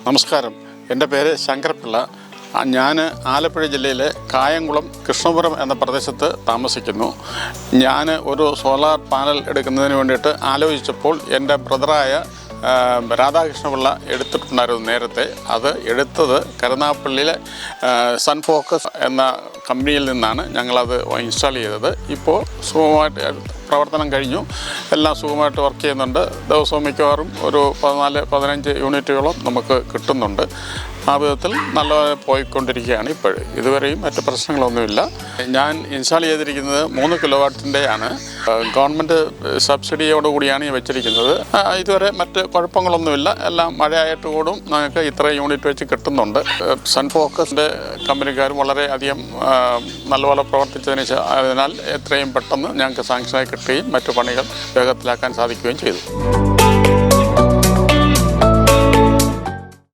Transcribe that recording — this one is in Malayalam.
നമസ്കാരം. എന്റെ പേര് ശങ്കർപിള്ള ഞാൻ ആലപ്പുഴ ജില്ലയിലെ കായംകുളം കൃഷ്ണപുരം എന്ന പ്രദേശത്ത് താമസിക്കുന്നു. ഞാൻ ഒരു സോളാർ പാനൽ എടുക്കുന്നതിന് വേണ്ടിയിട്ട് ആലോചിച്ചപ്പോൾ എന്റെ ബ്രദറായ രാധാകൃഷ്ണപിള്ള എടുത്തിട്ടുണ്ടായിരുന്നു നേരത്തെ. അത് എടുത്തത് കരുനാപ്പള്ളിയിലെ സൺഫോക്കസ് സൺ ഫോക്കസ് എന്ന കമ്പനിയിൽ നിന്നാണ് ഞങ്ങളത് ഇൻസ്റ്റാൾ ചെയ്തത്. ഇപ്പോൾ സുഖമായിട്ട് പ്രവർത്തനം കഴിഞ്ഞു. എല്ലാം സുഖമായിട്ട് വർക്ക് ചെയ്യുന്നുണ്ട്. ദിവസവും മിക്കവാറും ഒരു പതിനാല് പതിനഞ്ച് യൂണിറ്റുകളും നമുക്ക് കിട്ടുന്നുണ്ട്. ആ വിധത്തിൽ നല്ലപോലെ പോയിക്കൊണ്ടിരിക്കുകയാണ് ഇപ്പോൾ ഇതുവരെയും മറ്റ് പ്രശ്നങ്ങളൊന്നുമില്ല. ഞാൻ ഇൻസ്റ്റാൾ ചെയ്തിരിക്കുന്നത് മൂന്ന് കിലോ വാട്ടിന്റെയാണ് ഗവൺമെന്റ് സബ്സിഡിയോടുകൂടിയാണ് ഈ വെച്ചിരിക്കുന്നത്. ഇതുവരെ മറ്റ് കുഴപ്പങ്ങളൊന്നുമില്ല. എല്ലാം മഴയായിട്ട് കൂടും. നമുക്ക് ഇത്രയും യൂണിറ്റ് വെച്ച് കിട്ടുന്നുണ്ട്. സൺ ഫോക്കസിന്റെ കമ്പനിക്കാരും വളരെയധികം നല്ലപോലെ പ്രവർത്തിച്ചതിന് അതിനാൽ എത്രയും പെട്ടെന്ന് ഞങ്ങൾക്ക് സാങ്ഷനായി കിട്ടുകയും മറ്റു പണികൾ വേഗത്തിലാക്കാൻ സാധിക്കുകയും ചെയ്തു.